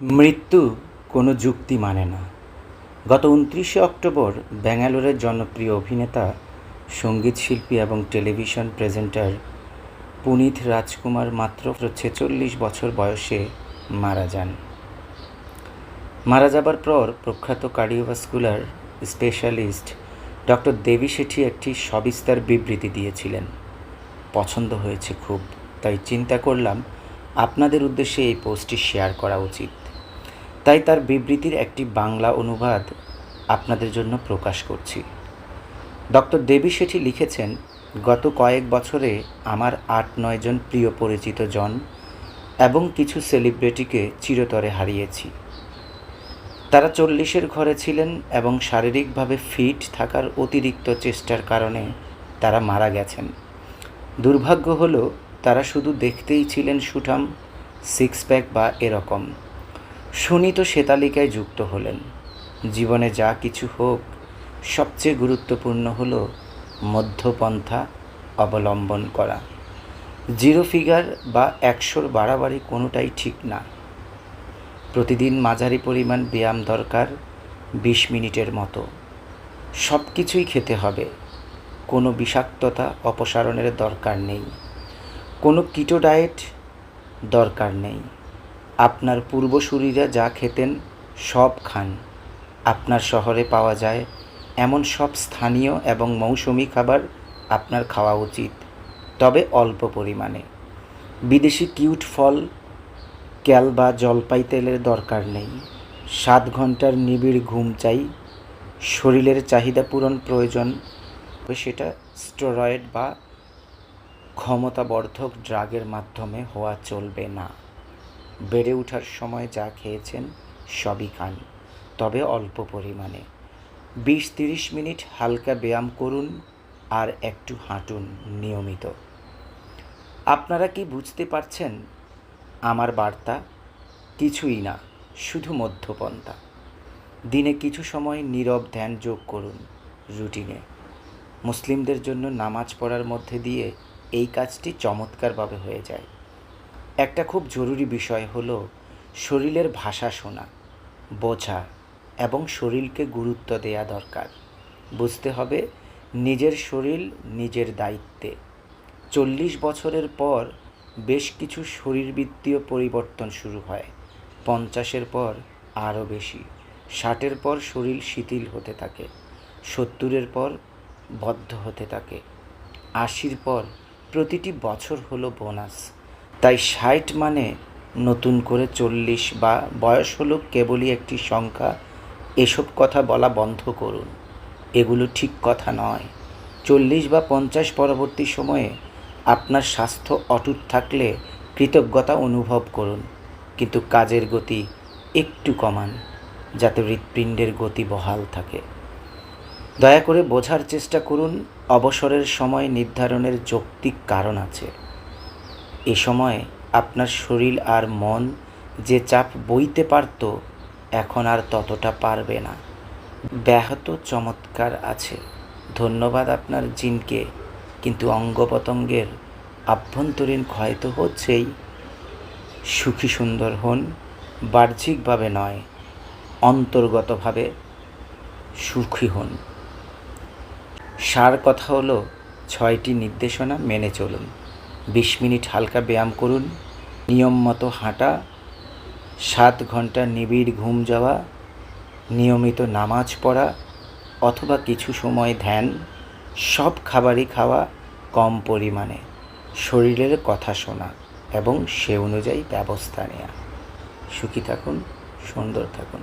মৃত্যু কোনো যুক্তি মানে না। গত উনত্রিশে অক্টোবর ব্যাঙ্গালোরের জনপ্রিয় অভিনেতা, সংগীত শিল্পী এবং টেলিভিশন প্রেজেন্টার পুনিত রাজকুমার মাত্র ছেচল্লিশ বছর বয়সে মারা যান। মারা যাবার পর প্রখ্যাত cardiovascular specialist doctor Devi Shetty একটি সবিস্তার বিবৃতি দিয়েছিলেন। পছন্দ হয়েছে খুব, তাই চিন্তা করলাম আপনাদের উদ্দেশ্যে এই পোস্টটি শেয়ার করা উচিত। তাই তার বিবৃতির একটি বাংলা অনুবাদ আপনাদের জন্য প্রকাশ করছি। ডক্টর দেবী শেঠি লিখেছেন, গত কয়েক বছরে আমার আট নয়জন প্রিয় পরিচিত জন এবং কিছু সেলিব্রিটিকে চিরতরে হারিয়েছি। তারা চল্লিশের ঘরে ছিলেন এবং শারীরিকভাবে ফিট থাকার অতিরিক্ত চেষ্টার কারণে তারা মারা গেছেন। দুর্ভাগ্য হলো, তারা শুধু দেখতেই ছিলেন সুঠাম সিক্স প্যাক বা এরকম। সুনীত সে তালিকায় যুক্ত হলেন। জীবনে যা কিছু হোক, সবচেয়ে গুরুত্বপূর্ণ হল মধ্যপন্থা অবলম্বন করা। জিরো ফিগার বা একশোর বাড়াবাড়ি কোনোটাই ঠিক না। প্রতিদিন মাঝারি পরিমাণ ব্যায়াম দরকার বিশ মিনিটের মতো। সব কিছুই খেতে হবে। কোনো বিষাক্ততা অপসারণের দরকার নেই। কোনো কিটো ডায়েট দরকার নেই। আপনার পূর্বসূরীরা যা খেতেন সব খান। আপনার শহরে পাওয়া যায় এমন সব স্থানীয় এবং মৌসুমি খাবার আপনার খাওয়া উচিত, তবে অল্প পরিমাণে। বিদেশি কিউট ফল, ক্যাল বা জলপাই তেলের দরকার নেই। সাত ঘণ্টার নিবিড় ঘুম চাই, শরীরের চাহিদা পূরণ প্রয়োজন সেটা স্টেরয়েড বা ক্ষমতাবর্ধক ড্রাগের মাধ্যমে হওয়া চলবে না। বেড়ে ওঠার সময় যা খেয়েছেন সবই খান, তবে অল্প পরিমাণে। বিশ তিরিশ মিনিট হালকা ব্যায়াম করুন আর একটু হাঁটুন নিয়মিত। আপনারা কি বুঝতে পারছেন? আমার বার্তা, কিছুই না, শুধু মধ্যপন্থা। দিনে কিছু সময় নীরব ধ্যান যোগ করুন রুটিনে। মুসলিমদের জন্য নামাজ পড়ার মধ্যে দিয়ে এই কাজটি চমৎকারভাবে হয়ে যায়। একটা খুব জরুরি বিষয় হলো শরীরের ভাষা শোনা, বোঝা এবং শরীরকে গুরুত্ব দেয়া দরকার। বুঝতে হবে নিজের শরীর নিজের দায়িত্বে। চল্লিশ বছরের পর বেশ কিছু শরীরবৃত্তীয় পরিবর্তন শুরু হয়। পঞ্চাশের পর আরও বেশি, ষাটের পর শরীর শিথিল হতে থাকে, সত্তরের পর বদ্ধ হতে থাকে, আশির পর প্রতিটি বছর হলো বোনাস। তাই ষাট মানে নতুন করে চল্লিশ বা বয়স হলো কেবলই একটি সংখ্যা, এসব কথা বলা বন্ধ করুন। এগুলো ঠিক কথা নয়। চল্লিশ বা পঞ্চাশ পরবর্তী সময়ে আপনার স্বাস্থ্য অটুট থাকলে কৃতজ্ঞতা অনুভব করুন, কিন্তু কাজের গতি একটু কমান, যাতে হৃৎপিণ্ডের গতি বহাল থাকে। দয়া করে বোঝার চেষ্টা করুন, অবসরের সময় নির্ধারণের যৌক্তিক কারণ আছে। এ সময় আপনার শরীর আর মন যে চাপ বইতে পারত, এখন আর ততটা পারবে না। ব্যাহত চমৎকার আছে। ধন্যবাদ আপনার জিনকে, কিন্তু অঙ্গ প্রত্যঙ্গের আভ্যন্তরীণ ক্ষয় তো হচ্ছেই। সুখী সুন্দর হন বাহ্যিকভাবে নয়, অন্তর্গতভাবে সুখী হন। সার কথা হলো, ছয়টি নির্দেশনা মেনে চলুন। বিশ মিনিট হালকা ব্যায়াম করুন, নিয়ম মতো হাঁটা, সাত ঘণ্টা নিবিড় ঘুম যাওয়া, নিয়মিত নামাজ পড়া অথবা কিছু সময় ধ্যান, সব খাবারই খাওয়া কম পরিমাণে। শরীরের কথা শোনা এবং সে অনুযায়ী ব্যবস্থা নেওয়া সুখী থাকুন, সুন্দর থাকুন।